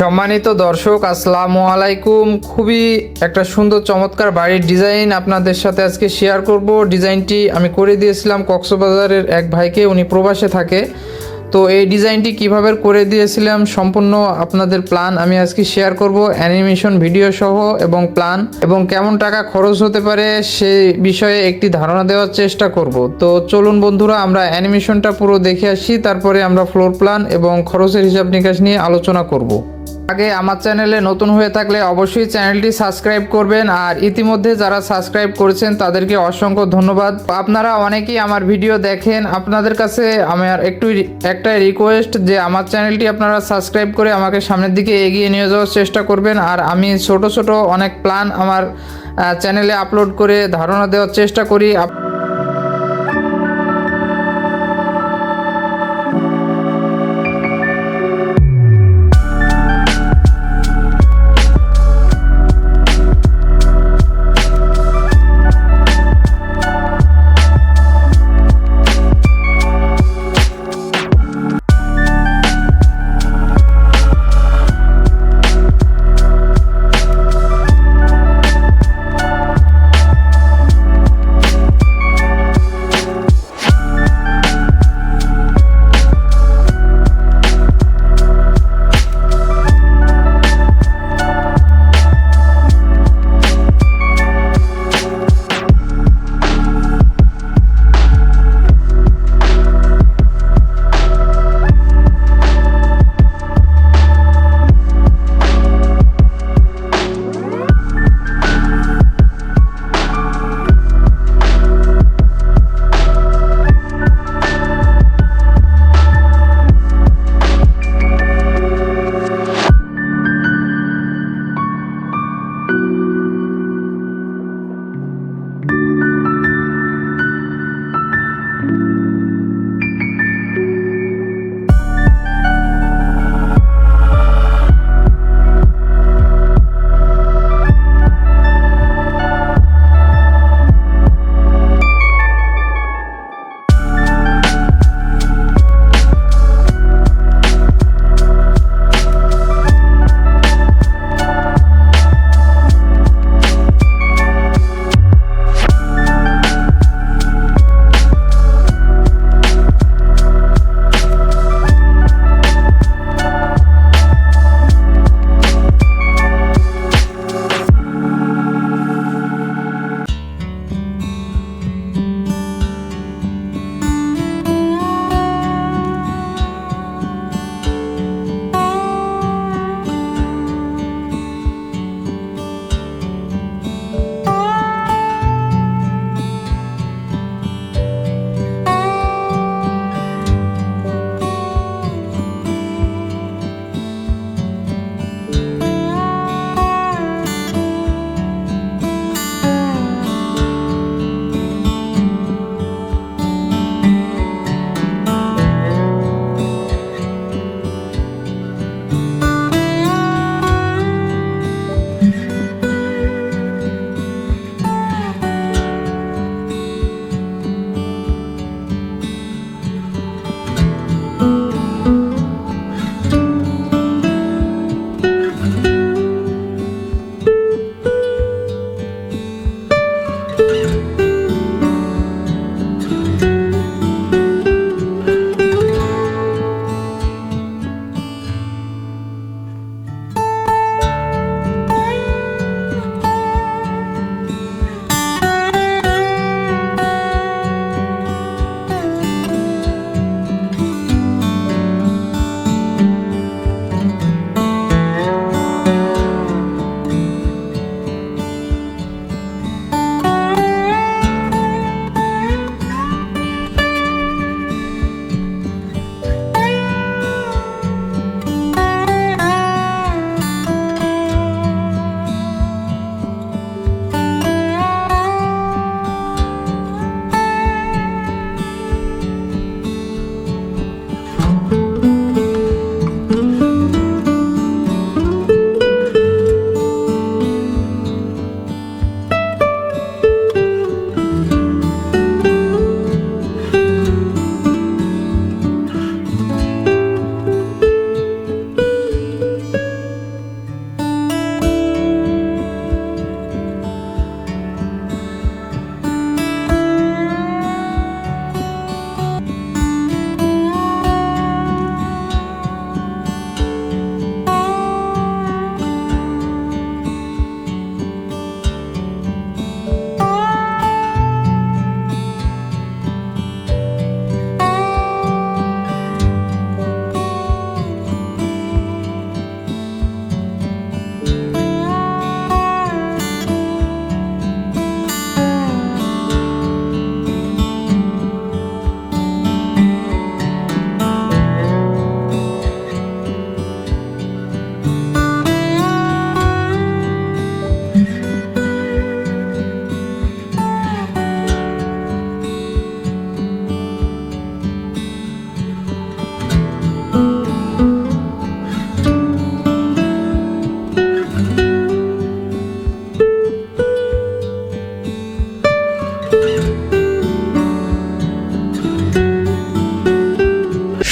সম্মানিত দর্শক, আসসালামু আলাইকুম। খুবই একটা সুন্দর চমৎকার বাড়ির ডিজাইন আপনাদের সাথে আজকে শেয়ার করব। ডিজাইনটি আমি করে দিয়েছিলাম কক্সবাজারের এক ভাইকে, উনি প্রবাসে থাকে। তো এই ডিজাইনটি কীভাবে করে দিয়েছিলাম সম্পূর্ণ আপনাদের প্ল্যান আমি আজকে শেয়ার করব। অ্যানিমেশন ভিডিও সহ এবং প্ল্যান এবং কেমন টাকা খরচ হতে পারে সে বিষয়ে একটি ধারণা দেওয়ার চেষ্টা করব। তো চলুন বন্ধুরা, আমরা অ্যানিমেশনটা পুরো দেখে আসি, তারপরে আমরা ফ্লোর প্ল্যান এবং খরচের হিসাব নিকাশ নিয়ে আলোচনা করব। আগে আমার চ্যানেলে নতুন হয়ে থাকলে অবশ্যই চ্যানেলটি সাবস্ক্রাইব করবেন আর ইতিমধ্যে যারা সাবস্ক্রাইব করেছেন তাদেরকে অসংখ্য ধন্যবাদ। আপনারা অনেকেই আমার ভিডিও দেখেন। আপনাদের কাছে আমার একটু একটা রিকোয়েস্ট যে আমার চ্যানেলটি আপনারা সাবস্ক্রাইব করে আমাকে সামনের দিকে এগিয়ে নিয়ে যাওয়ার চেষ্টা করবেন। আর আমি ছোট ছোট অনেক প্ল্যান আমার চ্যানেলে আপলোড করে ধারণা দেওয়ার চেষ্টা করি।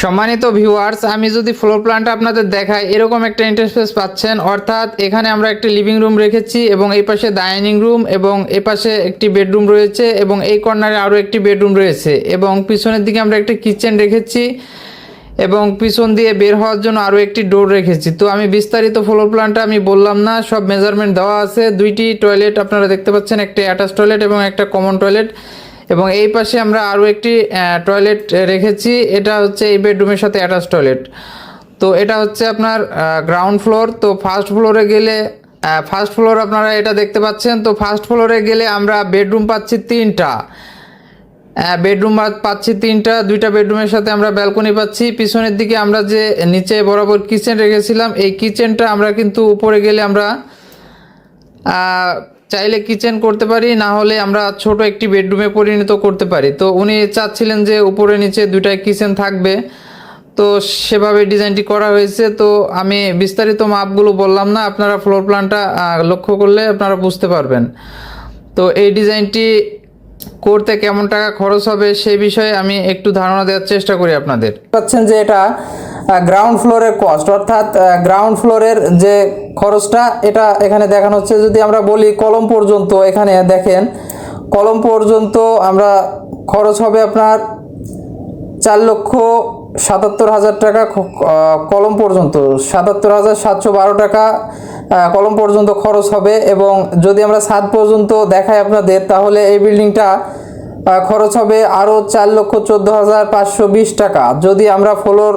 সম্মানিত ভিউয়ার্স আমি যদি ফ্লোর প্ল্যানটা আপনাদের দেখাই, এরকম একটা ইন্টারফেস পাচ্ছেন। অর্থাৎ এখানে আমরা একটি লিভিং রুম রেখেছি এবং এই পাশে ডাইনিং রুম এবং এই পাশে একটি বেডরুম রয়েছে এবং এই কর্নারে আরও একটি বেডরুম রয়েছে এবং পিছনের দিকে আমরা একটি কিচেন রেখেছি এবং পিছন দিয়ে বের হওয়ার জন্য আরও একটি ডোর রেখেছি। তো আমি বিস্তারিত ফ্লোর প্ল্যানটা আমি বললাম না, সব মেজারমেন্ট দেওয়া আছে। দুইটি টয়লেট আপনারা দেখতে পাচ্ছেন, একটা অ্যাটাচ টয়লেট এবং একটা কমন টয়লেট এবং এই পাশে আমরা আরও একটি টয়লেট রেখেছি। এটা হচ্ছে এই বেডরুমের সাথে অ্যাটাচ টয়লেট তো এটা হচ্ছে আপনার গ্রাউন্ড ফ্লোর তো ফার্স্ট ফ্লোরে গেলে ফার্স্ট ফ্লোর আপনারা এটা দেখতে পাচ্ছেন। তো ফার্স্ট ফ্লোরে গেলে আমরা বেডরুম পাচ্ছি তিনটা। বেডরুম পাচ্ছি তিনটা। দুইটা বেডরুমের সাথে আমরা ব্যালকনি পাচ্ছি। পিছনের দিকে আমরা যে নিচে বরাবর কিচেন রেখেছিলাম, এই কিচেনটা আমরা কিন্তু উপরে গেলে আমরা চাইলে কিচেন করতে পারি না হলে আমরা ছোট একটি বেডরুমে পরিণত করতে পারি। তো উনি চাচ্ছিলেন যে উপরে নিচে দুইটাই কিচেন থাকবে। তো সেভাবে ডিজাইনটি করা হয়েছে। তো আমি বিস্তারিত মাপগুলো বললাম না, আপনারা ফ্লোর প্ল্যানটা লক্ষ্য করলে আপনারা বুঝতে পারবেন। তো এই ডিজাইনটি করতে কেমন টাকা খরচ হবে সেই বিষয়ে আমি একটু ধারণা দেওয়ার চেষ্টা করি আপনাদের। পাচ্ছেন যে এটা গ্রাউন্ড ফ্লোরের কস্ট অর্থাৎ গ্রাউন্ড ফ্লোরের যে খরচটা, এটা এখানে দেখানো হচ্ছে। যদি আমরা বলি কলম পর্যন্ত, এখানে দেখেন, কলম পর্যন্ত আমরা খরচ হবে আপনার চার লক্ষ সাতাত্তর হাজার টাকা কলম পর্যন্ত। সাতাত্তর হাজার সাতশো বারো টাকা কলম পর্যন্ত খরচ হবে এবং যদি আমরা ছাদ পর্যন্ত দেখাই আপনাদের, তাহলে এই বিল্ডিংটা খরচ হবে আরও চার লক্ষ চোদ্দ হাজার পাঁচশো বিশ টাকা। যদি আমরা ফ্লোর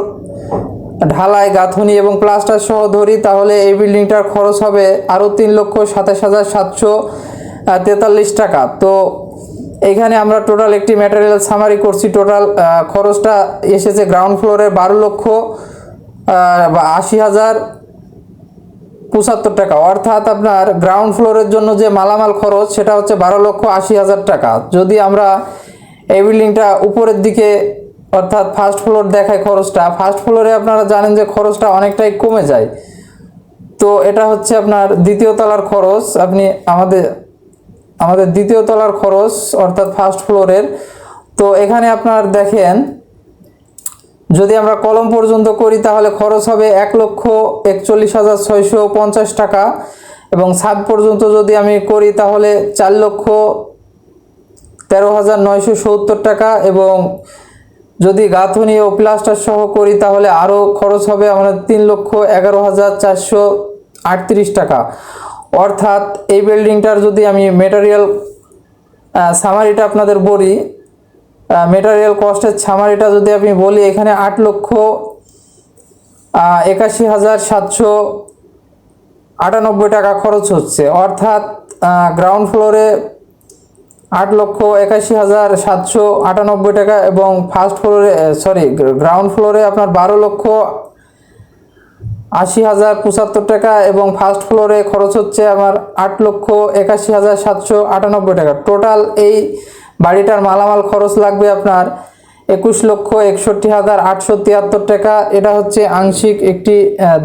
ঢালাই, গাঁথনি এবং প্লাস্টার সহ ধরি, তাহলে এই বিল্ডিংটার খরচ হবে আরও তিন লক্ষ সাতাশ হাজার সাতশো তেতাল্লিশ টাকা। তো এখানে আমরা টোটাল একটি ম্যাটেরিয়াল সামারি করছি। টোটাল খরচটা এসেছে গ্রাউন্ড ফ্লোরে বারো লক্ষ আশি হাজার পঁচাত্তর টাকা। অর্থাৎ আপনার গ্রাউন্ড ফ্লোরের জন্য যে মালামাল খরচ, সেটা হচ্ছে বারো লক্ষ আশি হাজার টাকা। যদি আমরা এই বিল্ডিংটা উপরের দিকে অর্থাৎ ফার্স্ট ফ্লোর দেখায় খরচটা। ফার্স্ট ফ্লোরে আপনারা জানেন যে খরচটা অনেকটাই কমে যায়। তো এটা হচ্ছে আপনার দ্বিতীয় তলার খরচ। আপনি আমাদের আমাদের দ্বিতীয় তলার খরচ, অর্থাৎ ফার্স্ট ফ্লোরের তো এখানে আপনার দেখেন, যদি আমরা কলম পর্যন্ত করি, তাহলে খরচ হবে এক লক্ষ একচল্লিশ হাজার ছয়শো পঞ্চাশ টাকা। এবং ছাদ পর্যন্ত যদি আমি করি, তাহলে চার লক্ষ তেরো হাজার নয়শো সত্তর টাকা এবং যদি গাঁথনি ও প্লাস্টার সহ করি, তাহলে আরও খরচ হবে আমাদের তিন লক্ষ এগারো হাজার চারশো আটত্রিশ টাকা। অর্থাৎ এই বিল্ডিংটার যদি আমি মেটেরিয়াল সামারিটা আপনাদের বলি মেটেরিয়াল কস্টের সামারিটা যদি আমি বলি, এখানে আট লক্ষ একাশি হাজার সাতশো আটানব্বই টাকা খরচ হচ্ছে। অর্থাৎ গ্রাউন্ড ফ্লোরে আট লক্ষ একাশি হাজার সাতশো আটানব্বই টাকা এবং ফার্স্ট ফ্লোরে সরি গ্রাউন্ড ফ্লোরে আপনার বারো লক্ষ আশি হাজার পঁচাত্তর টাকা এবং ফার্স্ট ফ্লোরে খরচ হচ্ছে আমার আট লক্ষ একাশি হাজার সাতশো আটানব্বই টাকা। টোটাল এই বাড়িটার মালামাল খরচ লাগবে আপনার একুশ লক্ষ একষট্টি হাজার আটশো তিয়াত্তর টাকা। এটা হচ্ছে আংশিক একটি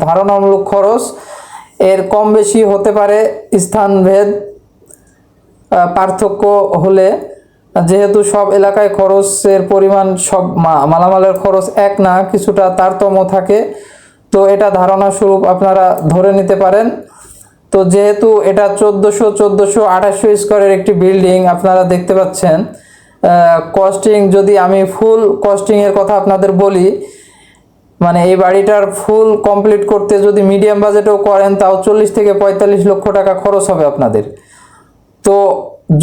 ধারণামূলক খরচ। এর কম বেশি হতে পারে স্থানভেদ পার্থক্য হলে যেহেতু সব এলাকায় খরচের পরিমাণ সব মালামালের খরচ এক না, কিছুটা তারতম্য থাকে। তো এটা ধারণা স্বরূপ আপনারা ধরে নিতে পারেন। তো যেহেতু এটা চোদ্দোশো চোদ্দোশো আঠাশশো স্কোয়ারের একটি বিল্ডিং আপনারা দেখতে পাচ্ছেন কস্টিং যদি আমি ফুল কস্টিংয়ের কথা আপনাদের বলি মানে এই বাড়িটার ফুল কমপ্লিট করতে যদি মিডিয়াম বাজেটেও করেন, তাও চল্লিশ থেকে পঁয়তাল্লিশ লক্ষ টাকা খরচ হবে আপনাদের। তো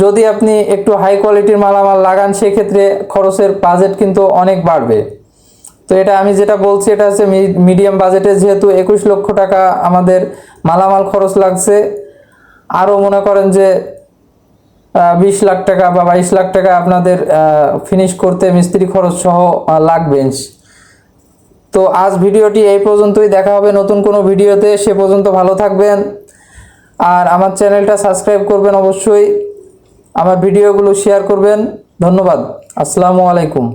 যদি আপনি একটু হাই কোয়ালিটির মালামাল লাগান, সেক্ষেত্রে খরচের বাজেট কিন্তু অনেক বাড়বে। তো এটা আমি যেটা বলছি, এটা হচ্ছে মিডিয়াম বাজেটে যেহেতু একুশ লক্ষ টাকা আমাদের মালামাল খরচ লাগছে, আরও মনে করেন যে বিশ লাখ টাকা বা বাইশ লাখ টাকা আপনাদের ফিনিশ করতে মিস্ত্রি খরচ সহ লাগবে। তো আজ ভিডিওটি এই পর্যন্তই, দেখা হবে নতুন কোনো ভিডিওতে, সে পর্যন্ত ভালো থাকবেন। আর আমার চ্যানেলটা সাবস্ক্রাইব করবেন অবশ্যই। আমার ভিডিওগুলো শেয়ার করবেন। ধন্যবাদ। আসসালামু আলাইকুম।